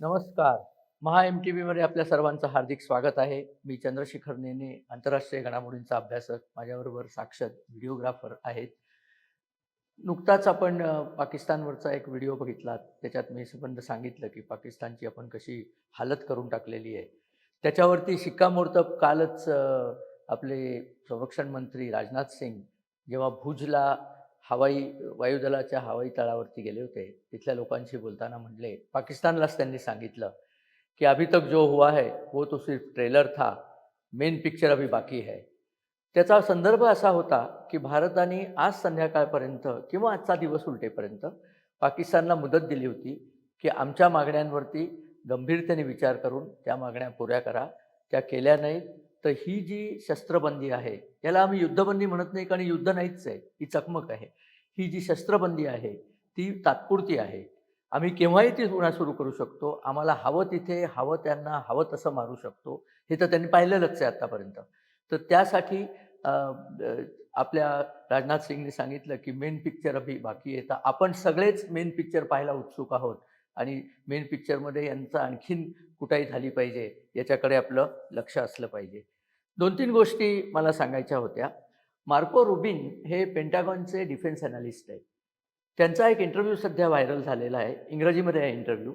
नमस्कार. महा M T व्हीमध्ये आपल्या सर्वांचं हार्दिक स्वागत आहे. मी चंद्रशेखर नेने आंतरराष्ट्रीय घडामोडींचा अभ्यासक. माझ्याबरोबर साक्षर व्हिडिओग्राफर आहेत. नुकताच आपण पाकिस्तानवरचा एक व्हिडिओ बघितला त्याच्यात मी संबंध सांगितलं की पाकिस्तानची आपण कशी हालत करून टाकलेली आहे. त्याच्यावरती शिक्कामोर्तब कालच आपले संरक्षण मंत्री राजनाथ सिंग जेव्हा भुजला हवाई वायुदलाच्या हवाई तळावरती गेले होते. तिथल्या लोकांशी बोलताना म्हणले पाकिस्तानलाच त्यांनी सांगितलं कि अभी तक जो हुआ है वो तो सिर्फ ट्रेलर था मेन पिक्चर अभी बाकी है. त्याचा संदर्भ असा होता की भारताने आज संध्याकाळपर्यंत किंवा आजचा दिवस उलटेपर्यंत पाकिस्तानला मुदत दिली होती की आमच्या मागण्यांवरती गंभीरतेने विचार करून त्या मागण्या पुऱ्या करा त्या केल्या नाहीत तर ही जी शस्त्रबंदी आहे याला आम्ही युद्धबंदी म्हणत नाही कारण युद्ध नाहीच आहे. ही चकमक आहे. ही जी शस्त्रबंदी आहे ती तात्पुरती आहे. आम्ही केव्हाही ती पुन्हा सुरू करू शकतो. आम्हाला हवं तिथे हवं त्यांना हवं तसं मारू शकतो. हे तर त्यांनी पाहिलेलंच आहे आत्तापर्यंत तर त्यासाठी आपल्या राजनाथ सिंगने सांगितलं की मेन पिक्चर अभि बाकी आहे. तर आपण सगळेच मेन पिक्चर पाहायला उत्सुक आहोत. आणि मेन पिक्चरमध्ये यांचा आणखीन कुठाही झाली पाहिजे याच्याकडे आपलं लक्ष असलं पाहिजे. दोन तीन गोष्टी मला सांगायच्या होत्या. मार्को रुबिन हे पेंटागॉनचे डिफेन्स अनालिस्ट आहेत. त्यांचा एक इंटरव्ह्यू सध्या व्हायरल झालेला आहे. इंग्रजीमध्ये आहे इंटरव्ह्यू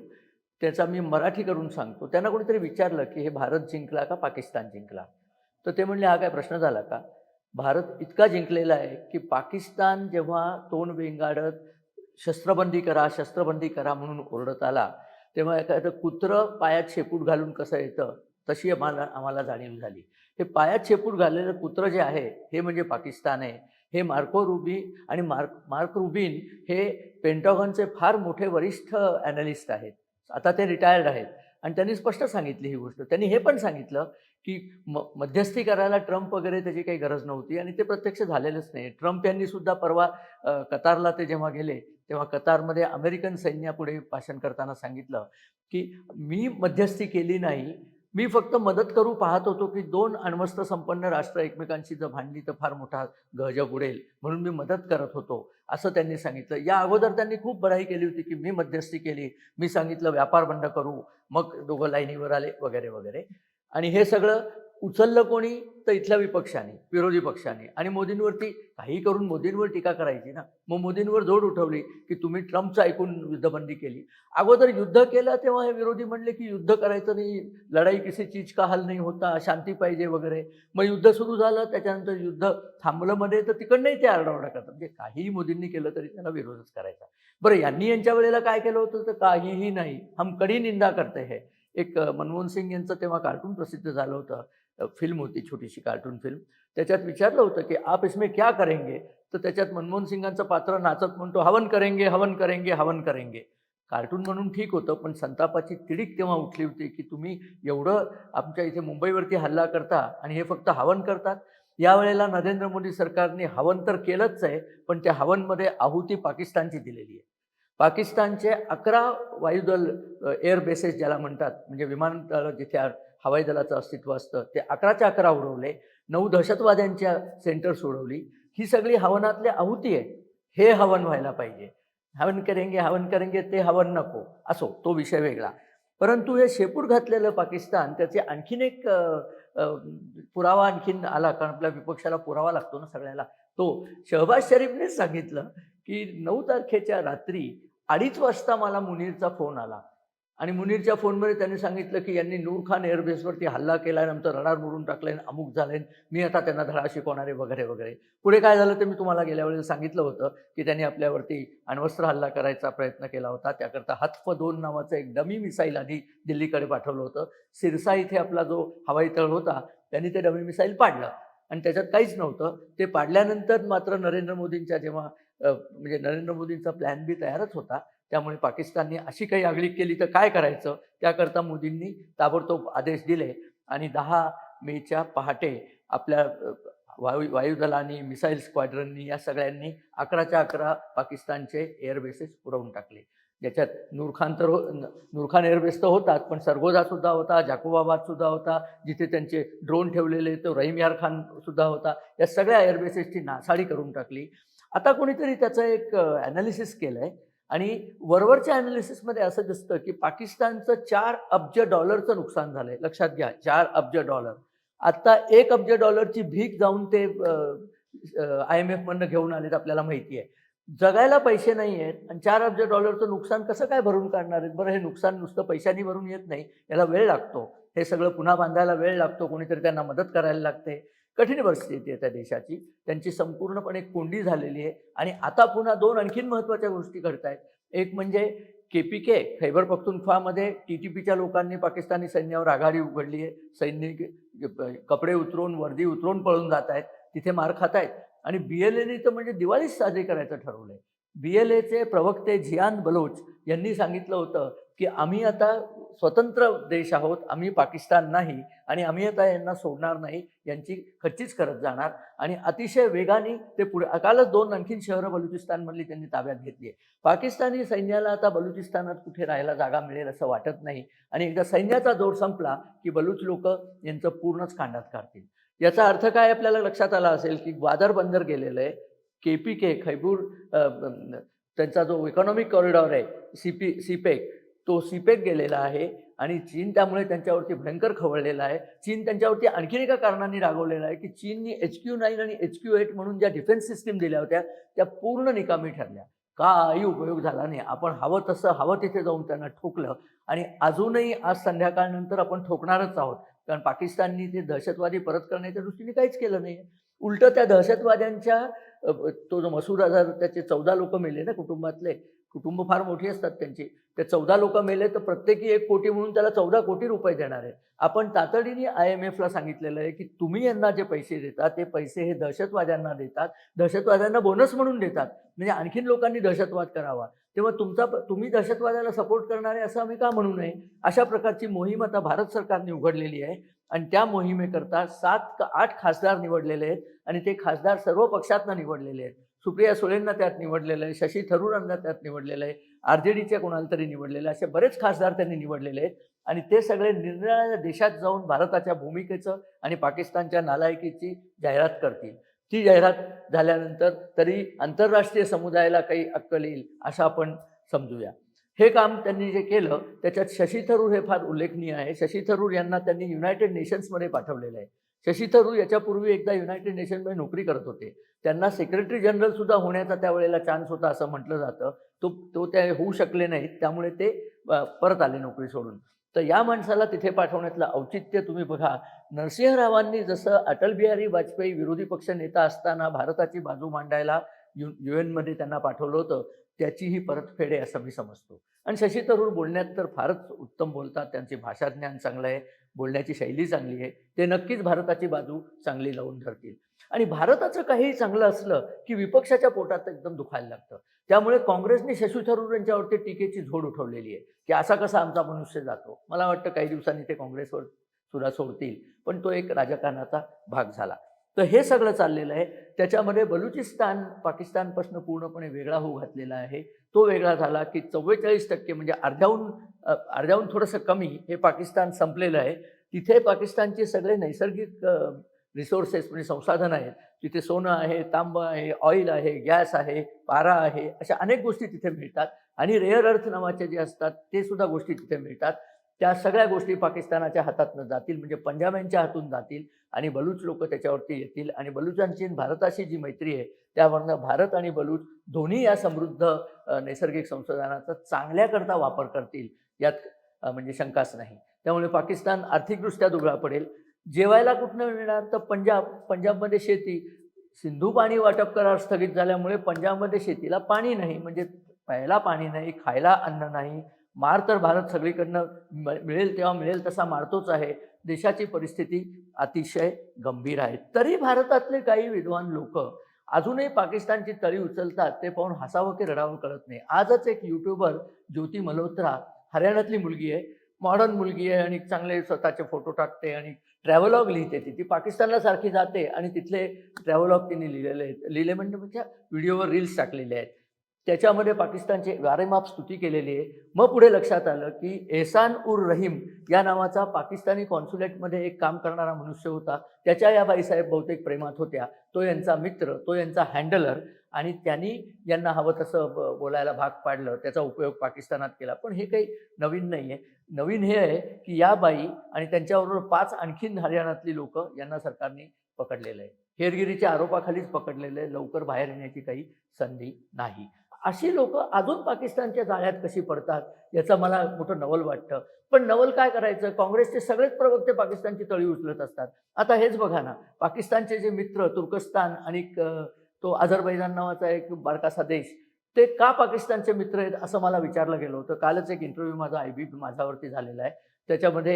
त्याचा मी मराठी करून सांगतो. त्यांना कोणीतरी विचारलं की हे भारत जिंकला का पाकिस्तान जिंकला? तर ते म्हणले हा काय प्रश्न झाला का? भारत इतका जिंकलेला आहे की पाकिस्तान जेव्हा तोंड वेंगाडत शस्त्रबंदी करा शस्त्रबंदी करा म्हणून ओरडत आला. तेव्हा एखादं कुत्रं पायात शेपूट घालून कसं येतं तशी आम्हाला आम्हाला जाणीव झाली. हे पायात शेपूट घाललेलं कुत्रं जे आहे हे म्हणजे पाकिस्तान आहे. हे मार्को रुबी आणि मार्क मार्क रुबिन हे पेंटॉगनचे फार मोठे वरिष्ठ ॲनालिस्ट आहेत. आता ते रिटायर्ड आहेत. आणि त्यांनी स्पष्ट सांगितली ही गोष्ट. त्यांनी हे पण सांगितलं की म मध्यस्थी करायला ट्रम्प वगैरे त्याची काही गरज नव्हती आणि ते प्रत्यक्ष झालेलंच नाही. ट्रम्प यांनी सुद्धा परवा कतारला ते जेव्हा गेले तेव्हा कतारमध्ये अमेरिकन सैन्यापुढे भाषण करताना सांगितलं की मी मध्यस्थी केली नाही मी फक्त मदत करू पाहत होतो की दोन अण्वस्त्र संपन्न राष्ट्र एकमेकांशी जर भांडली तर फार मोठा गहजग उडेल म्हणून मी मदत करत होतो असं त्यांनी सांगितलं. या अगोदर त्यांनी खूप बढाई केली होती की मी मध्यस्थी केली मी सांगितलं व्यापार बंद करू मग दोघं लाईनीवर आले वगैरे वगैरे. आणि हे सगळं उचललं कोणी तर इथल्या विपक्षाने विरोधी पक्षाने. आणि मोदींवरती काही करून मोदींवर टीका करायची ना. मग मोदींवर जोड उठवली की तुम्ही ट्रम्पचं ऐकून युद्धबंदी केली. अगोदर युद्ध केलं तेव्हा हे विरोधी म्हणले की युद्ध करायचं नाही लढाई किसी चीज का हल नाही होता शांती पाहिजे वगैरे. मग युद्ध सुरू झालं त्याच्यानंतर युद्ध थांबलं मध्ये तर तिकडनंही ते आरडाओरडा करतात म्हणजे काहीही मोदींनी केलं तरी त्यांना विरोधच करायचा. बरं यांनी यांच्या वेळेला काय केलं होतं? तर काहीही नाही. हम कडी निंदा करते हे. एक मनमोहन सिंग यांचं तेव्हा कार्टून प्रसिद्ध झालं होतं. फिल्म होती छोटीशी कार्टून फिल्म त्याच्यात विचारलं होतं की आप इसमें क्या करेंगे? तर त्याच्यात मनमोहन सिंगांचं पात्र नाचत म्हणतो हवन करेंगे हवन करेंगे हवन करेंगे. कार्टून म्हणून ठीक होतं पण संतापाची तिडीक तेव्हा उठली होती की तुम्ही एवढं आमच्या इथे मुंबईवरती हल्ला करता आणि हे फक्त हवन करतात? यावेळेला नरेंद्र मोदी सरकारने हवन तर केलंच आहे पण त्या हवनमध्ये आहुती पाकिस्तानची दिलेली आहे. पाकिस्तानचे अकरा वायुदल एअर बेसेस ज्याला म्हणतात म्हणजे विमानतळ जिथे हवाई दलाचं अस्तित्व असतं. ते अकराच्या अकरा उडवले नऊ दहशतवाद्यांच्या सेंटर सोडवली. ही सगळी हवनातले आहुती आहे हे हवन व्हायला पाहिजे. हवन करेंगे हवन करेंगे ते हवन नको. असो तो विषय वेगळा. परंतु हे शेपूट घातलेलं पाकिस्तान त्याचे आणखीन एक पुरावा आणखीन आला कारण आपल्या विपक्षाला पुरावा लागतो ना सगळ्याला. तो शहबाज शरीफनेच सांगितलं की नऊ तारखेच्या रात्री अडीच वाजता मला मुनीरचा फोन आला. आणि मुनीरच्या फोनमध्ये त्यांनी सांगितलं की यांनी नूर खान एअरबेसवरती हल्ला केला आणि आमचं रडार मोडून टाकलं अमुक झालंय. मी आता त्यांना धडा शिकवणारे वगैरे वगैरे. पुढे काय झालं ते मी तुम्हाला गेल्या वेळेला सांगितलं होतं की त्यांनी आपल्यावरती अण्वस्त्र हल्ला करायचा प्रयत्न केला होता. त्याकरता हत्फ दोन नावाचं एक डमी मिसाईल आधी दिल्लीकडे पाठवलं होतं. सिरसा इथे आपला जो हवाई तळ होता त्यांनी ते डमी मिसाईल पाडलं. आणि त्याच्यात काहीच नव्हतं. ते पाडल्यानंतर मात्र नरेंद्र मोदींच्या जेव्हा म्हणजे नरेंद्र मोदींचा प्लॅन बी तयारच होता. त्यामुळे पाकिस्तानने अशी काही आगळीक केली तर काय करायचं? त्याकरता मोदींनी ताबडतोब आदेश दिले आणि दहा मेच्या पहाटे आपल्या वायू वायुदलाने मिसाईल स्क्वाड्रननी या सगळ्यांनी अकराच्या अकरा पाकिस्तानचे एअरबेसेस पुरवून टाकले. ज्याच्यात नूरखान तर हो नूरखान एअरबेस तर होताच पण सरगोजा सुद्धा होता जाकोबाबाद सुद्धा होता जिथे त्यांचे ड्रोन ठेवलेले तो रहीम यार खान सुद्धा होता या सगळ्या एअरबेसेसची नासाडी करून टाकली. आता कोणीतरी त्याचं एक ॲनालिसिस केलं आहे आणि वरवरच्या अनालिसिसमध्ये असं दिसतं की पाकिस्तानचं चार अब्ज डॉलरचं नुकसान झालंय. लक्षात घ्या चार अब्ज डॉलर. आत्ता एक अब्ज डॉलरची भीक जाऊन ते आय एम एफ मधनं घेऊन आलेत आपल्याला माहिती आहे. जगायला पैसे नाही आहेत आणि चार अब्ज डॉलरचं नुकसान कसं काय भरून काढणार आहेत? बरं हे नुकसान नुसतं पैशांनी भरून येत नाही याला वेळ लागतो. हे सगळं पुन्हा बांधायला वेळ लागतो कोणीतरी त्यांना मदत करायला लागते. कठीण परिस्थिती आहे त्या देशाची. त्यांची संपूर्णपणे कोंडी झालेली आहे. आणि आता पुन्हा दोन आणखीन महत्त्वाच्या गोष्टी घडत आहेत. एक म्हणजे के पी के खैबर पख्तुनख्वामध्ये टी टी पीच्या लोकांनी पाकिस्तानी सैन्यावर आघाडी उघडली आहे. सैनिक कपडे उतरून वर्दी उतरून पळून जात आहेत. तिथे मार खात आहेत. आणि बी एल एने तर म्हणजे दिवाळीच साजरी करायचं ठरवलं आहे बी एल एचे प्रवक्ते झियान बलोच यांनी सांगितलं होतं की आम्ही आता स्वतंत्र देश आहोत आम्ही पाकिस्तान नाही आणि आम्ही आता यांना सोडणार नाही यांची खच्चीच करत जाणार आणि अतिशय वेगाने ते पुढे कालच दोन आणखीन शहरं बलुचिस्तानमधली त्यांनी ताब्यात घेतली आहे पाकिस्तानी सैन्याला आता बलुचिस्तानात कुठे राहायला जागा मिळेल असं वाटत नाही आणि एकदा सैन्याचा जोर संपला की बलूच लोक यांचं पूर्णच कांडात काढतील. याचा अर्थ काय आपल्याला लक्षात आला असेल की ग्वादर बंदर गेलेलं आहे के पी के खैबूर त्यांचा जो इकॉनॉमिक कॉरिडॉर आहे सी पी सीपेक तो सीपेक गेलेला आहे आणि चीन त्यामुळे त्यांच्यावरती भयंकर खवळलेला आहे. चीन त्यांच्यावरती आणखीन एका कारणाने रागवलेला आहे की चीननी एच क्यू नाईन आणि एच क्यू एट म्हणून ज्या डिफेन्स सिस्टीम दिल्या होत्या त्या पूर्ण निकामी ठरल्या. काही उपयोग झाला नाही. आपण हवं तसं हवं तिथे जाऊन त्यांना ठोकलं आणि अजूनही आज संध्याकाळनंतर आपण ठोकणारच आहोत. कारण पाकिस्ताननी ते दहशतवादी परत करण्याच्या दृष्टीने काहीच केलं नाही उलट त्या दहशतवाद्यांच्या तो जो मसूद आझाद त्याचे चौदा लोक मेले ना कुटुंबातले कुटुंब फार मोठी असतात त्यांची. ते चौदा लोक मेले तर प्रत्येकी एक कोटी म्हणून त्याला चौदा कोटी रुपये देणार आहे. आपण तातडीने आय एम एफला सांगितलेलं आहे की तुम्ही यांना जे पैसे देतात ते पैसे हे दहशतवाद्यांना देतात. दहशतवाद्यांना बोनस म्हणून देतात. म्हणजे आणखीन लोकांनी दहशतवाद करावा. तेव्हा तुमचा तुम्ही दहशतवादाला सपोर्ट करणारे असं आम्ही का म्हणू नये? अशा प्रकारची मोहीम आता भारत सरकारने उघडलेली आहे. आणि त्या मोहिमेकरता सात का आठ खासदार निवडलेले आहेत. आणि ते खासदार सर्व पक्षातनं निवडलेले आहेत. सुप्रिया सुळेंना त्यात निवडलेलं आहे. शशी थरूरांना त्यात निवडलेलं आहे. आर जे डीच्या कोणाला तरी निवडलेलं असे बरेच खासदार त्यांनी निवडलेले आहेत. आणि ते सगळे निरनिराळ्या देशात जाऊन भारताच्या भूमिकेचं आणि पाकिस्तानच्या नालायकीची जाहिरात करतील. ती जाहिरात झाल्यानंतर तरी आंतरराष्ट्रीय समुदायाला काही अक्कल येईल असं आपण समजूया. हे काम त्यांनी जे केलं त्याच्यात शशी थरूर हे फार उल्लेखनीय आहे. शशी थरूर यांना त्यांनी युनायटेड नेशन्समध्ये पाठवलेलं आहे. शशी थरूर याच्यापूर्वी एकदा युनायटेड नेशनमध्ये नोकरी करत होते. त्यांना सेक्रेटरी जनरल सुद्धा होण्याचा त्यावेळेला चान्स होता असं म्हटलं जातं. तो तो त्या होऊ शकले नाहीत त्यामुळे ते परत आले नोकरी सोडून. तर या माणसाला तिथे पाठवण्यातलं औचित्य तुम्ही बघा. नरसिंहरावांनी जसं अटल बिहारी वाजपेयी विरोधी पक्ष नेता असताना भारताची बाजू मांडायला यु यु एनमध्ये त्यांना पाठवलं होतं त्याची ही परतफेड आहे असं मी समजतो. आणि शशी तरूर बोलण्यात तर फारच उत्तम बोलतात त्यांचे भाषाज्ञान चांगलं आहे बोलण्याची शैली चांगली आहे ते नक्कीच भारताची बाजू चांगली लावून धरतील. आणि भारताचं काही चांगलं असलं की विपक्षाच्या पोटात एकदम दुखायला लागतं. त्यामुळे काँग्रेसने शशी थरूर यांच्यावरती टीकेची झोड उठवलेली आहे की असा कसा आमचा मनुष्य जातो. मला वाटतं काही दिवसांनी ते काँग्रेसवर सुद्धा सोडतील पण तो एक राजकारणाचा भाग झाला. तर हे सगळं चाललेलं आहे. त्याच्यामध्ये बलुचिस्तान पाकिस्तानपासून पूर्णपणे वेगळा होऊ घातलेला आहे. तो वेगळा झाला की चव्वेचाळीस टक्के म्हणजे अर्ध्याहून अर्ध्याहून थोडंसं कमी हे पाकिस्तान संपलेलं आहे. तिथे पाकिस्तानचे सगळे नैसर्गिक रिसोर्सेस म्हणजे संसाधन आहेत. तिथे सोनं आहे तांब आहे ऑइल आहे गॅस आहे पारा आहे अशा अनेक गोष्टी तिथे मिळतात. आणि रेअर अर्थ नावाचे जे असतात ते सुद्धा गोष्टी तिथे मिळतात. त्या सगळ्या गोष्टी पाकिस्तानाच्या हातातनं जातील म्हणजे पंजाब्यांच्या हातून जातील आणि बलूच लोक त्याच्यावरती येतील. आणि बलुचांची भारताशी जी मैत्री आहे त्यावरनं भारत आणि बलूच दोन्ही या समृद्ध नैसर्गिक संसाधनाचा चांगल्याकरता वापर करतील यात म्हणजे शंकाच नाही. त्यामुळे पाकिस्तान आर्थिकदृष्ट्या दुबळा पडेल. जेवायला कुठनं मिळणार? तर पंजाब पंजाबमध्ये शेती. सिंधू पाणी वाटप करार स्थगित झाल्यामुळे पंजाबमध्ये शेतीला पाणी नाही. म्हणजे प्यायला पाणी नाही खायला अन्न नाही. मार तर भारत सगळीकडनं मिळेल तेव्हा मिळेल तसा मारतोच आहे. देशाची परिस्थिती अतिशय गंभीर आहे. तरी भारतातले काही विद्वान लोक अजूनही पाकिस्तानची तळी उचलतात. ते पाहून हसावं की रडावं कळत नाही. आजच एक युट्यूबर ज्योती मल्होत्रा हरियाणातली मुलगी आहे. मॉडर्न मुलगी आहे आणि चांगले स्वतःचे फोटो टाकते आणि ट्रॅव्हलॉग लिहिते ती. ती पाकिस्तानला सारखी जाते आणि तिथले ट्रॅव्हलॉग तिने लिहिलेले आहेत. लिहिले म्हणजे म्हणजे व्हिडिओवर रील्स टाकलेले आहेत. त्याच्यामध्ये पाकिस्तानचे वारेमाप स्तुती केलेली आहे. मग पुढे लक्षात आलं की एहसान उर रहीम या नावाचा पाकिस्तानी कॉन्सुलेटमध्ये एक काम करणारा मनुष्य होता. त्याच्या या बाईसाहेब बहुतेक प्रेमात होत्या. तो यांचा मित्र तो यांचा हँडलर. आणि त्यांनी यांना हवं तसं बोलायला भाग पाडलं. त्याचा उपयोग पाकिस्तानात केला. पण हे काही नवीन नाही आहे नवीन हे आहे की या बाई आणि त्यांच्याबरोबर पाच आणखीन हरियाणातली लोक यांना सरकारने पकडलेलं आहे. हेरगिरीच्या आरोपाखालीच पकडलेलं आहे. लवकर बाहेर येण्याची काही संधी नाही. अशी लोक अजून पाकिस्तानच्या जाळ्यात कशी पडतात याचं मला मोठं नवल वाटतं. पण नवल काय करायचं? काँग्रेसचे सगळेच प्रवक्ते पाकिस्तानची तळी उचलत असतात. आता हेच बघा ना. पाकिस्तानचे जे मित्र तुर्कस्तान आणि तो अझरबैजान नावाचा एक बारकासा देश ते का पाकिस्तानचे मित्र आहेत असं मला विचारलं गेलं होतं. कालच एक इंटरव्ह्यू माझा आय बी माझ्यावरती झालेला आहे. त्याच्यामध्ये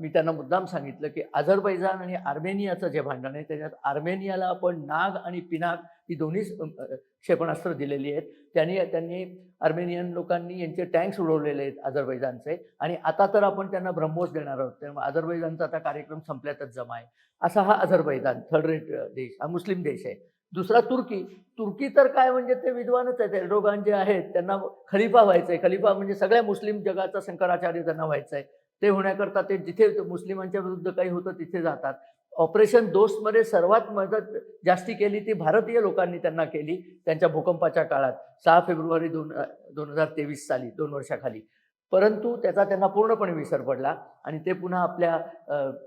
मी त्यांना मुद्दाम सांगितलं की अझरबैजान आणि आर्मेनियाचं जे भांडण आहे त्याच्यात आर्मेनियाला आपण नाग आणि पिनाग ही दोन्ही क्षेपणास्त्र दिलेली आहेत. त्यांनी त्यांनी आर्मेनियन लोकांनी यांचे टँक्स उडवलेले आहेत अझरबैजानचे आणि आता तर आपण त्यांना ब्रह्मोस देणार आहोत. त्यामुळे अझरबैजानचा आता कार्यक्रम संपल्यातच जमा आहे. असा हा अझरबैजान थर्ड रेट देश हा मुस्लिम देश आहे. दुसरा तुर्की. तुर्की तर काय म्हणजे ते विद्वानच आहेत एर्डोगान जे आहेत त्यांना खलिफा व्हायचं आहे खलिफा म्हणजे सगळ्या मुस्लिम जगाचा शंकराचार्य त्यांना व्हायचं आहे ते होण्याकरता ते जिथे मुस्लिमांच्या विरुद्ध काही होतं तिथे जातात. ऑपरेशन दोस्तमध्ये सर्वात मदत जास्ती केली ती भारतीय लोकांनी त्यांना केली त्यांच्या भूकंपाच्या काळात. सहा फेब्रुवारी दोन दोन हजार तेवीस साली दोन वर्षाखाली. परंतु त्याचा त्यांना पूर्णपणे विसर पडला आणि ते पुन्हा आपल्या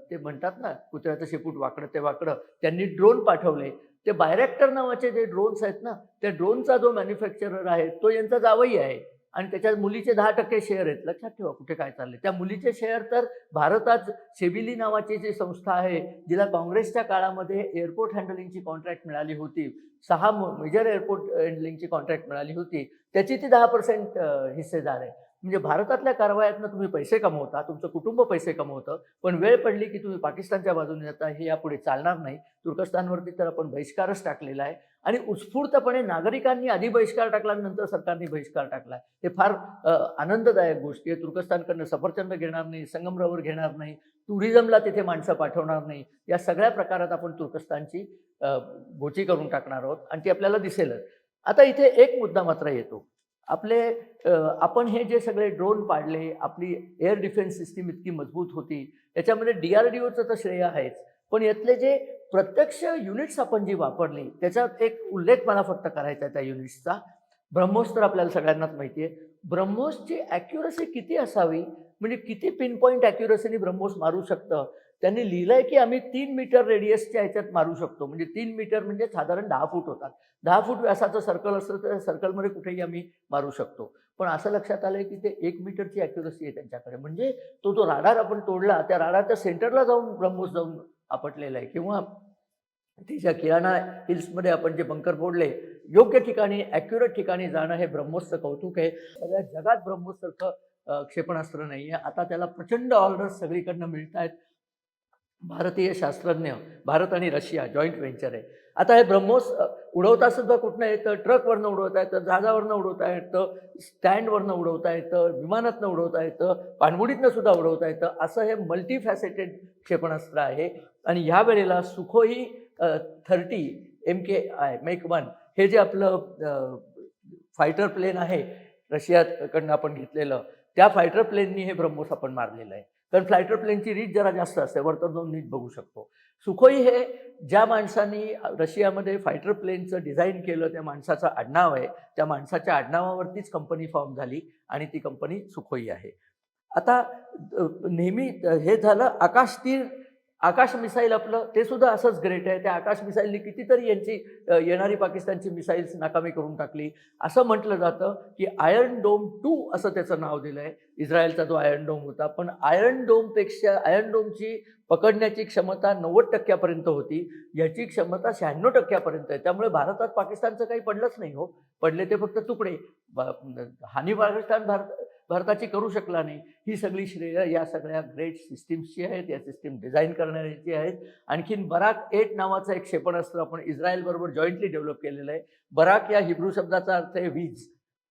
ते म्हणतात ना कुत्र्याचं शेपूट वाकडं ते वाकडं त्यांनी ड्रोन पाठवले. ते बायरॅक्टर नावाचे जे ड्रोन्स आहेत ना त्या ड्रोनचा जो मॅन्युफॅक्चरर आहे तो यांचा जावई आहे. आणि त्याच्यात मुलीचे दहा टक्के शेअर आहेत. लक्षात ठेवा कुठे काय चालले त्या मुलीचे शेअर तर भारतात सेबिली नावाची जी संस्था आहे जिला काँग्रेसच्या काळामध्ये एअरपोर्ट हँडलिंगची कॉन्ट्रॅक्ट मिळाली होती. सहा मेजर एअरपोर्ट हँडलिंगची कॉन्ट्रॅक्ट मिळाली होती. त्याची ती दहा पर्सेंट हिस्सेदार आहे. म्हणजे भारतातल्या कारवायातनं तुम्ही पैसे कमवता तुमचं कुटुंब पैसे कमवतं पण वेळ पडली की तुम्ही पाकिस्तानच्या बाजूने जाता हे यापुढे चालणार नाही. तुर्कस्तानवरती तर आपण बहिष्कारच टाकलेला आहे. आणि उत्स्फूर्तपणे नागरिकांनी आधी बहिष्कार टाकला आणि नंतर सरकारने बहिष्कार टाकला हे फार आनंददायक गोष्टी आहे. तुर्कस्तानकडनं सफरचंद घेणार नाही संगमरवर घेणार नाही टुरिझमला तिथे माणसं पाठवणार नाही. या सगळ्या प्रकारात आपण तुर्कस्तानची गोची करून टाकणार आहोत आणि ती आपल्याला दिसेलच. आता इथे एक मुद्दा मात्र येतो. आपले आपण हे जे सगळे ड्रोन पाडले आपली एअर डिफेन्स सिस्टीम इतकी मजबूत होती याच्यामध्ये डी आर डी ओचं तर श्रेय आहेच. पण यातले जे प्रत्यक्ष युनिट्स आपण जी वापरली त्याच्यात एक उल्लेख मला फक्त करायचा आहे त्या युनिट्सचा ब्रह्मोस तर आपल्याला सगळ्यांनाच माहिती आहे ब्रह्मोसची ॲक्युरसी किती असावी? म्हणजे किती पिन पॉईंट ॲक्युरसीने ब्रह्मोस मारू शकतं? त्यांनी लिहिलं आहे की आम्ही तीन मीटर रेडियसच्या ह्याच्यात मारू शकतो. म्हणजे तीन मीटर म्हणजे साधारण दहा फूट होतात. दहा फूट व्यासाचं सर्कल असतं तर सर्कलमध्ये कुठेही आम्ही मारू शकतो. पण असं लक्षात आलं की ते एक मीटरची ॲक्युरसी आहे त्यांच्याकडे. म्हणजे तो जो राडार आपण तोडला त्या राडारच्या सेंटरला जाऊन ब्रह्मोस जाऊन आपटलेला आहे. किंवा तिच्या किराणा हिल्समध्ये आपण जे बंकर फोडले योग्य ठिकाणी ॲक्युरेट ठिकाणी जाणं हे ब्रह्मोसचं कौतुक आहे. सगळ्या जगात ब्रह्मोससारखं क्षेपणास्त्र नाही आहे आता त्याला प्रचंड ऑर्डर्स सगळीकडनं मिळत आहेत भारतीय शास्त्रज्ञ भारत आणि रशिया जॉईंट व्हेंचर आहे. आता हे ब्रह्मोस उडवता सुद्धा कुठनं येतं? ट्रकवरनं उडवता येतं? जहाजावरनं उडवता येतं? स्टँडवरनं उडवता येतं? विमानातनं उडवता येतं? पाणबुडीतनं सुद्धा उडवता येतं? असं हे मल्टी फॅसेटेड क्षेपणास्त्र आहे. आणि ह्या वेळेला Sukhoi thirty M K I make one हे जे आपलं फायटर प्लेन आहे रशियाकडनं आपण घेतलेलं त्या फायटर प्लेननी हे ब्रह्मोस आपण मारलेलं आहे. कारण फ्लायटर प्लेनची रीच जरा जास्त असते. वरतर जाऊन नीट बघू शकतो. सुखोई हे ज्या माणसांनी रशियामध्ये फायटर प्लेनचं डिझाईन केलं त्या माणसाचं आडनाव आहे. त्या माणसाच्या आडनावावरतीच कंपनी फॉर्म झाली आणि ती कंपनी सुखोई आहे. आता नेहमी हे झालं आकाश तीर आकाश मिसाईल आपलं ते सुद्धा असंच ग्रेट आहे. त्या आकाश मिसाईलने कितीतरी यांची येणारी पाकिस्तानची मिसाईल्स नाकामी करून टाकली. असं म्हटलं जातं की आयर्न डोम टू असं त्याचं नाव दिलं आहे इस्रायलचा जो आयर्न डोम होता. पण आयर्न डोमपेक्षा आयर्न डोमची पकडण्याची क्षमता नव्वद टक्क्यापर्यंत होती. याची क्षमता शहाण्णव टक्क्यापर्यंत आहे. त्यामुळे भारतात पाकिस्तानचं काही पडलंच नाही हो. पडले ते फक्त तुकडे. हानी पाकिस्तान भारत भारताची करू शकला नाही. ही सगळी श्रेय या सगळ्या ग्रेट सिस्टीम्सची आहेत या सिस्टीम डिझाईन करणाऱ्याची आहेत. आणखीन बराक एट नावाचं एक क्षेपणास्त्र आपण इस्रायलबरोबर जॉईंटली डेव्हलप केलेलं आहे. बराक या हिब्रू शब्दाचा अर्थ आहे वीज.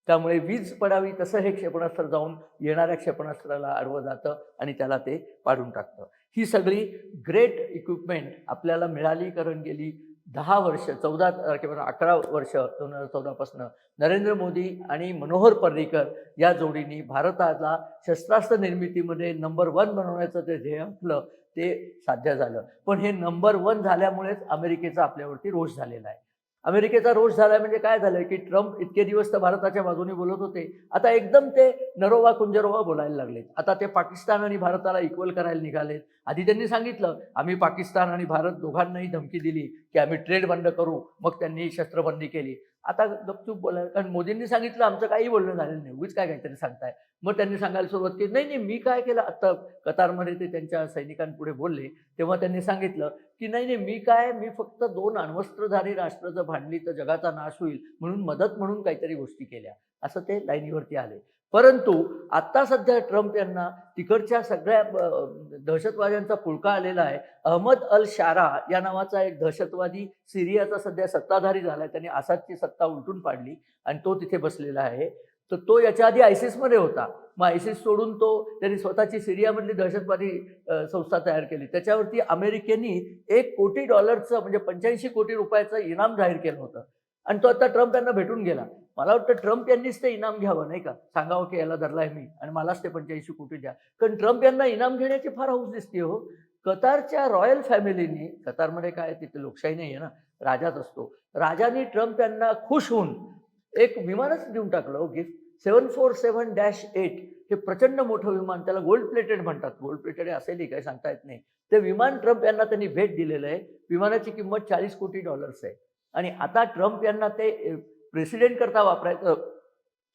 त्यामुळे वीज पडावी तसं हे क्षेपणास्त्र जाऊन येणाऱ्या क्षेपणास्त्राला आडवं जातं आणि त्याला ते पाडून टाकतं. ही सगळी ग्रेट इक्विपमेंट आपल्याला मिळाली करण गेली दहा वर्ष चौदा किंवा अकरा वर्ष दोन हजार चौदापासून नरेंद्र मोदी आणि मनोहर पर्रिकर या जोडीने भारताला शस्त्रास्त्र निर्मितीमध्ये नंबर वन बनवण्याचं ते ध्येय असलं ते साध्य झालं. पण हे नंबर वन झाल्यामुळेच अमेरिकेचा आपल्यावरती रोष झालेला आहे. अमेरिकेचा रोष झाला म्हणजे काय झालं की ट्रम्प इतके दिवस तर भारताच्या बाजूने बोलत होते. आता एकदम ते नरोवा कुंजरोवा बोलायला लागलेत. आता ते पाकिस्तान आणि भारताला इक्वल करायला निघालेत. आधी त्यांनी सांगितलं आम्ही पाकिस्तान आणि भारत दोघांनाही धमकी दिली की आम्ही ट्रेड बंद करू. मग त्यांनी शस्त्रबंदी केली. आता गपचूप बोलायला कारण मोदींनी सांगितलं आमचं काही बोलणं झालेलं नाही. उगीच काय काहीतरी सांगताय. मग त्यांनी सांगायला सुरुवात केली. नाही नाही मी काय केलं? आता कतारमध्ये ते त्यांच्या सैनिकांपुढे बोलले. तेव्हा त्यांनी सांगितलं की नाही नाही मी काय मी फक्त दोन अण्वस्त्रधारी राष्ट्र जर भांडली तर जगाचा नाश होईल म्हणून मदत म्हणून काहीतरी गोष्टी केल्या. असं ते लाईनीवरती आले. परंतु आत्ता सध्या ट्रम्प यांना तिकडच्या सगळ्या दहशतवाद्यांचा पुळका आलेला आहे. अहमद अल शारा या नावाचा एक दहशतवादी सिरियाचा सध्या सत्ताधारी झाला आहे त्यांनी आसादची सत्ता उलटून पाडली आणि तो तिथे बसलेला आहे. तर तो याच्या आधी आयसिसमध्ये होता. मग आयसिस सोडून तो त्यांनी स्वतःची सिरियामधली दहशतवादी संस्था तयार केली. त्याच्यावरती अमेरिकेनी एक कोटी डॉलरचं म्हणजे पंच्याऐंशी कोटी रुपयाचं इनाम जाहीर केलं होतं. आणि तो आता ट्रम्प यांना भेटून गेला. मला वाटतं ट्रम्प यांनीच ते इनाम घ्यावं नाही का? सांगावं की याला धरलाय मी आणि मलाच ते पंच्याऐंशी कोटी द्या. कारण ट्रम्प यांना इनाम घेण्याची फार हौस दिसते हो. कतारच्या रॉयल फॅमिलीनी कतारमध्ये काय तिथे लोकशाही नाही आहे ना राजाच असतो. राजाने ट्रम्प यांना खुश होऊन एक विमानच देऊन टाकलं हो, gift. Seven four seven dash eight हे प्रचंड मोठं विमान त्याला गोल्ड प्लेटेड म्हणतात. गोल्ड प्लेटेड असेलही काही सांगता येत नाही. ते विमान ट्रम्प यांना त्यांनी भेट दिलेलं आहे. विमानाची किंमत चाळीस कोटी डॉलर्स आहे. आणि आता ट्रम्प यांना ते प्रेसिडेंट करता वापरायचं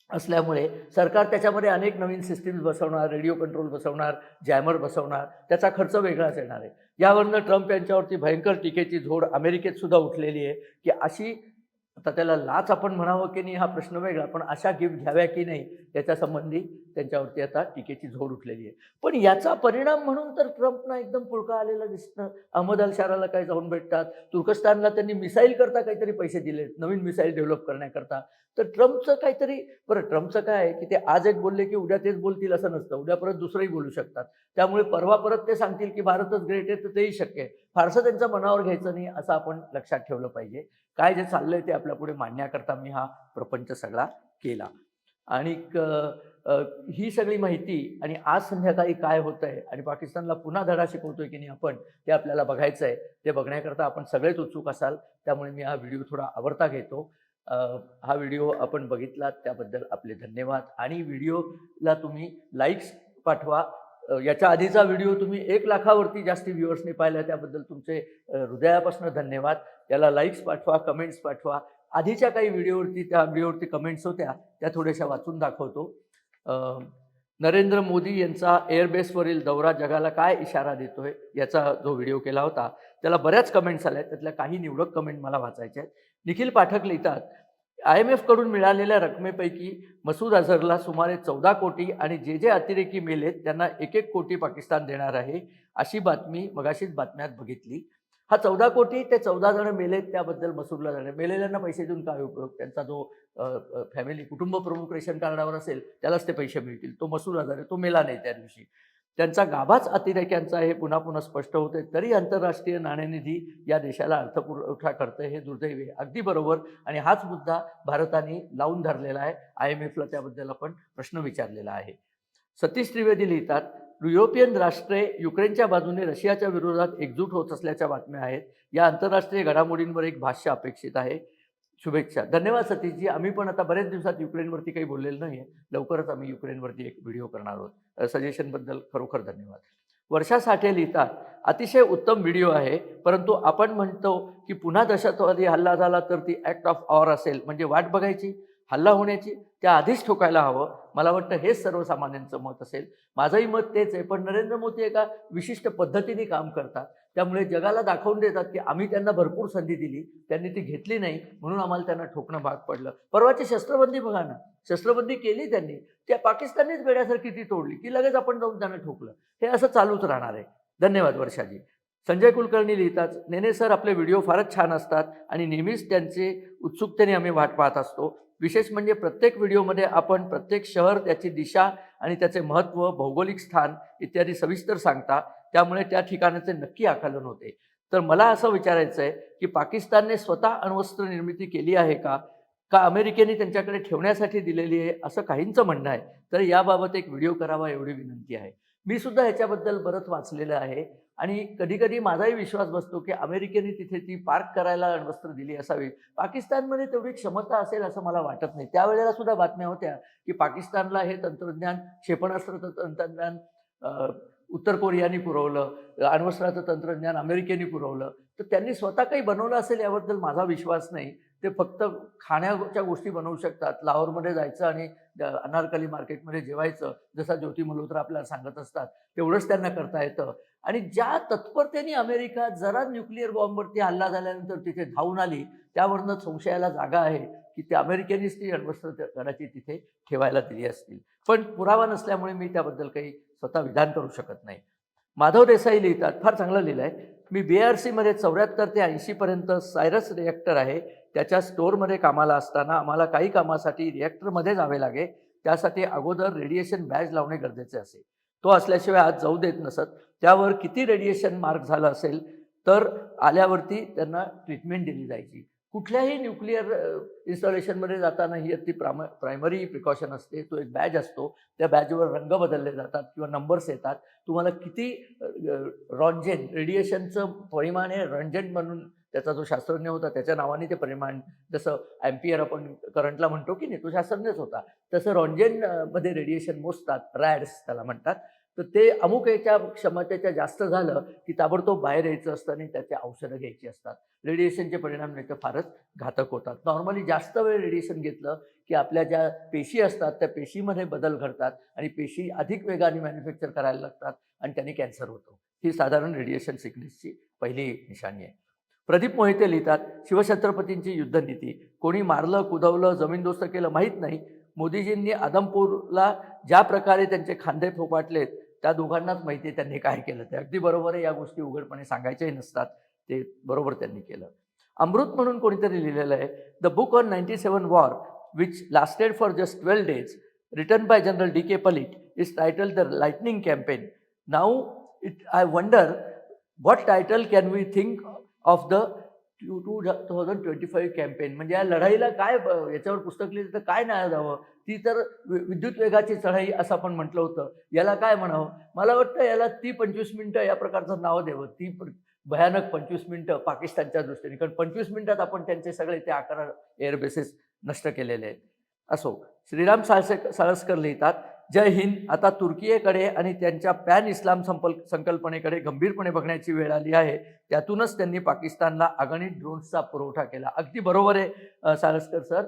असल्यामुळे सरकार त्याच्यामध्ये अनेक नवीन सिस्टीम्स बसवणार रेडिओ कंट्रोल बसवणार जॅमर बसवणार त्याचा खर्च वेगळाच येणार आहे. यावरनं ट्रम्प यांच्यावरती भयंकर टीकेची झोड अमेरिकेत सुद्धा उठलेली आहे की अशी आता त्याला लाच आपण म्हणावं की नाही हा प्रश्न वेगळा पण अशा गिफ्ट घ्याव्या की नाही याच्या संबंधी त्यांच्यावरती आता टीकेची झोड उठलेली आहे. पण याचा परिणाम म्हणून तर ट्रम्पना एकदम पुळका आलेला दिसतं अहमद अल शाराला काय जाऊन भेटतात तुर्कस्तानला त्यांनी मिसाईल करता काहीतरी पैसे दिले नवीन मिसाईल डेव्हलप करण्याकरता. तर ट्रम्पचं काहीतरी बरं ट्रम्पचं काय आहे की ते आज एक बोलले की उद्या तेच बोलतील असं नसतं. उद्या परत दुसरंही बोलू शकतात. त्यामुळे परवा परत ते सांगतील की भारतच ग्रेट आहे तर तेही शक्य आहे. फारसं त्यांचं मनावर घ्यायचं नाही असं आपण लक्षात ठेवलं पाहिजे. काय जे चाललंय ते आपल्या पुढे मांडण्याकरता मी हा प्रपंच सगळा केला. आणि ही सगळी माहिती आणि आज संध्याकाळी काय होत आहे आणि पाकिस्तानला पुन्हा धडा शिकवतोय की नाही आपण ते आपल्याला बघायचं आहे ते बघण्याकरता आपण सगळेच उत्सुक असाल. त्यामुळे मी हा व्हिडिओ थोडा आवडता घेतो. हा व्हिडिओ आपण बघितला त्याबद्दल आपले धन्यवाद. आणि व्हिडिओला तुम्ही लाईक्स पाठवा. याच्या आधीचा व्हिडिओ तुम्ही एक लाखावरती जास्ती व्ह्युअर्सनी पाहिला त्याबद्दल तुमचे हृदयापासून धन्यवाद. याला लाईक्स पाठवा कमेंट्स पाठवा. आधीच्या काही व्हिडिओवरती त्या व्हिडिओवरती कमेंट्स होत्या त्या थोड्याशा वाचून दाखवतो. नरेंद्र मोदी यांचा एअरबेसवरील दौरा जगाला काय इशारा देतोय याचा जो व्हिडिओ केला होता त्याला बऱ्याच कमेंट्स आल्या. त्यातल्या काही निवडक कमेंट मला वाचायच्या आहेत. निखिल पाठक लिहितात आय एम एफकडून मिळालेल्या रकमेपैकी मसूद अझहरला सुमारे चौदा कोटी आणि जे जे अतिरेकी मेलेत त्यांना एक एक कोटी पाकिस्तान देणार आहे अशी बातमी मगाशीच बातम्यात बघितली. हा चौदा कोटी ते चौदा जण मेलेत त्याबद्दल मसूदला जाणे मेलेल्यांना पैसे देऊन काय उपयोग? त्यांचा जो फॅमिली कुटुंब प्रमुख रेशन कार्डावर असेल त्यालाच ते पैसे मिळतील. तो मसूद अझहर आहे तो मेला नाही त्या दिवशी. त्यांचा गाभाच अतिरेक्यांचा हे पुन्हा पुन्हा स्पष्ट होते. तरी आंतरराष्ट्रीय नाणेनिधी या देशाला अर्थपुरवठा करते हे दुर्दैवी आहे. अगदी बरोबर. आणि हाच मुद्दा भारताने लावून धरलेला आहे. आय एम एफला त्याबद्दल आपण प्रश्न विचारलेला आहे. सतीश त्रिवेदी लिहितात युरोपियन राष्ट्रे युक्रेनच्या बाजूने रशियाच्या विरोधात एकजूट होत असल्याच्या बातम्या आहेत. या आंतरराष्ट्रीय घडामोडींवर एक भाष्य अपेक्षित आहे. शुभेच्छा. धन्यवाद सतीशजी. आम्ही पण आता बरेच दिवसात युक्रेनवरती काही बोललेलं नाही आहे लवकरच आम्ही युक्रेनवरती एक व्हिडिओ करणार आहोत. सजेशनबद्दल खरोखर धन्यवाद. वर्षा साठे लिहितात अतिशय उत्तम व्हिडिओ आहे परंतु आपण म्हणतो की पुन्हा दहशतवादी हल्ला झाला तर ती ॲक्ट ऑफ ऑर असेल. म्हणजे वाट बघायची हल्ला होण्याची त्या आधीच ठोकायला हवं. मला वाटतं हेच सर्वसामान्यांचं मत असेल. माझंही मत तेच आहे पण नरेंद्र मोदी एका विशिष्ट पद्धतीने काम करतात. त्यामुळे जगाला दाखवून देतात की आम्ही त्यांना भरपूर संधी दिली त्यांनी ती घेतली नाही म्हणून आम्हाला त्यांना ठोकणं भाग पडलं. परवाची शस्त्रबंदी बघा ना. शस्त्रबंदी केली त्यांनी. त्या पाकिस्तानीच बेड्यासारखी ती तोडली की लगेच आपण जाऊन त्यांना ठोकलं. हे असं चालूच राहणार आहे. धन्यवाद वर्षाजी. संजय कुलकर्णी लिहितात नेने सर आपले व्हिडिओ फारच छान असतात आणि नेहमीच त्यांचे उत्सुकतेने आम्ही वाट पाहत असतो. विशेष म्हणजे प्रत्येक व्हिडिओमध्ये आपण प्रत्येक शहर त्याची दिशा आणि त्याचे महत्त्व भौगोलिक स्थान इत्यादी सविस्तर सांगता. त्यामुळे त्या ठिकाणाचे नक्की आकलन होते. तर मला असं विचारायचं आहे की पाकिस्तानने स्वतः अण्वस्त्र निर्मिती केली आहे का? का अमेरिकेने त्यांच्याकडे ठेवण्यासाठी दिलेली आहे? असं काहींचं म्हणणं आहे. तर याबाबत एक व्हिडिओ करावा एवढी विनंती आहे. मी सुद्धा ह्याच्याबद्दल बरंच वाचलेलं आहे. आणि कधीकधी माझाही विश्वास बसतो की अमेरिकेने तिथे ती पार्क करायला अण्वस्त्र दिली असावी. पाकिस्तानमध्ये तेवढी क्षमता असेल असं मला वाटत नाही. त्यावेळेला सुद्धा बातम्या होत्या की पाकिस्तानला हे तंत्रज्ञान क्षेपणास्त्र तंत्रज्ञान उत्तर कोरियाने पुरवलं अण्वस्त्राचं तंत्रज्ञान अमेरिकेने पुरवलं तर त्यांनी स्वतः काही बनवलं असेल याबद्दल माझा विश्वास नाही. ते फक्त खाण्याच्या गोष्टी बनवू शकतात. लाहोरमध्ये जायचं आणि अनारकली मार्केटमध्ये जेवायचं जसा ज्योती मल्होत्रा आपल्याला सांगत असतात तेवढंच त्यांना करता येतं. आणि ज्या तत्परतेने अमेरिका जरा न्यूक्लिअर बॉम्बवरती हल्ला झाल्यानंतर तिथे धावून आली त्यावरनं संशयाला जागा आहे की ते अमेरिकेनेच ती अण्वस्त्र कदाचित तिथे ठेवायला दिली असतील. पण पुरावा नसल्यामुळे मी त्याबद्दल काही स्वतः विधान करू शकत नाही. माधव देसाई लिहितात फार चांगलं लिहिलं आहे मी बी आर सीमध्ये चौऱ्याहत्तर ते ऐंशीपर्यंत सायरस रिॲक्टर आहे त्याच्या स्टोअरमध्ये कामाला असताना आम्हाला काही कामासाठी रिॲक्टरमध्ये जावे लागे. त्यासाठी अगोदर रेडिएशन बॅज लावणे गरजेचे असे. तो असल्याशिवाय आज जाऊ देत नसत. त्यावर किती रेडिएशन मार्क झालं असेल तर आल्यावरती त्यांना ट्रीटमेंट दिली जायची. कुठल्याही न्यूक्लिअर इन्स्टॉलेशनमध्ये जाताना ही अगदी प्राम प्रायमरी प्रिकॉशन असते. तो एक बॅज असतो. त्या बॅजवर रंग बदलले जातात किंवा नंबर्स येतात. तुम्हाला किती रॉन्जेन रेडिएशनचं परिमाण हे रंजन म्हणून त्याचा जो शास्त्रज्ञ होता त्याच्या नावाने ते परिमाण जसं ॲम्पियर आपण करंटला म्हणतो की नाही तो शास्त्रज्ञच होता. तसं रॉन्जेनमध्ये रेडिएशन मोजतात रॅड्स त्याला म्हणतात. तर ते अमुक याच्या क्षमतेच्या जास्त झालं की ताबडतोब बाहेर यायचं असतं आणि त्याची औषधं घ्यायची असतात. रेडिएशनचे परिणाम नाही तर फारच घातक होतात. नॉर्मली जास्त वेळ रेडिएशन घेतलं की आपल्या ज्या पेशी असतात त्या पेशीमध्ये बदल घडतात आणि पेशी अधिक वेगाने मॅन्युफॅक्चर करायला लागतात आणि त्यांनी कॅन्सर होतो. ही साधारण रेडिएशन सिकनेसची पहिली निशाणी आहे. प्रदीप मोहिते लिहितात शिवछत्रपतींची युद्धनीती. कोणी मारलं कुदवलं जमीनदोस्त केलं माहीत नाही. मोदीजींनी आदमपूरला ज्या प्रकारे त्यांचे खांदे फोपाटलेत त्या दोघांनाच माहिती आहे त्यांनी काय केलं. ते अगदी बरोबर आहे या गोष्टी उघडपणे सांगायच्याही नसतात. ते बरोबर त्यांनी केलं. अमृत म्हणून कोणीतरी लिहिलेलं आहे the book on ninety seven war which lasted for just twelve days written by General D K Palit is title the lightning campaign now it I wonder what title can we think of the two two thousand twenty five campaign म्हणजे या लढाईला काय ब- याच्यावर पुस्तक लिहिलं तर काय नाही द्यावं? ती तर वि- विद्युत वेगाची चढाई असं आपण म्हटलं होतं. याला काय म्हणावं? मला वाटतं याला ती पंचवीस मिनटं या प्रकारचं नाव द्यावं. ती भयानक पंचवीस मिनटं पाकिस्तानच्या दृष्टीने. कारण पंचवीस मिनिटात आपण त्यांचे सगळे ते अकरा एअरबेसेस नष्ट केलेले आहेत. असो. श्रीराम साळसे साळसकर लिहितात जय हिंद. आता तुर्कीकडे आणि त्यांच्या पॅन इस्लाम संपल संकल्पनेकडे गंभीरपणे बघण्याची वेळ आली आहे. त्यातूनच त्यांनी पाकिस्तानला अगणित ड्रोन्सचा पुरवठा केला. अगदी बरोबर आहे सारस्कर सर.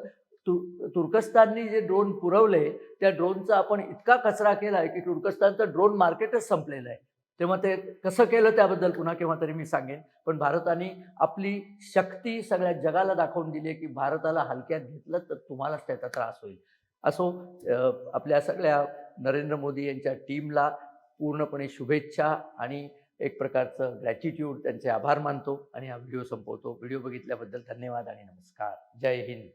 तु तुर्कस्ताननी जे ड्रोन पुरवले त्या ड्रोनचा आपण इतका कचरा केला आहे की तुर्कस्तानचं ड्रोन मार्केटच संपलेलं आहे. तेव्हा ते कसं केलं त्याबद्दल पुन्हा केव्हा तरी मी सांगेन. पण भारताने आपली शक्ती सगळ्या जगाला दाखवून दिली आहे की भारताला हलक्यात घेतलं तर तुम्हालाच त्याचा त्रास होईल. असो आपल्या सगळ्या नरेंद्र मोदी यांच्या टीमला पूर्णपणे शुभेच्छा आणि एक प्रकारचं ग्रॅटिट्यूड त्यांचे आभार मानतो आणि हा व्हिडिओ संपवतो. व्हिडिओ बघितल्याबद्दल धन्यवाद आणि नमस्कार. जय हिंद.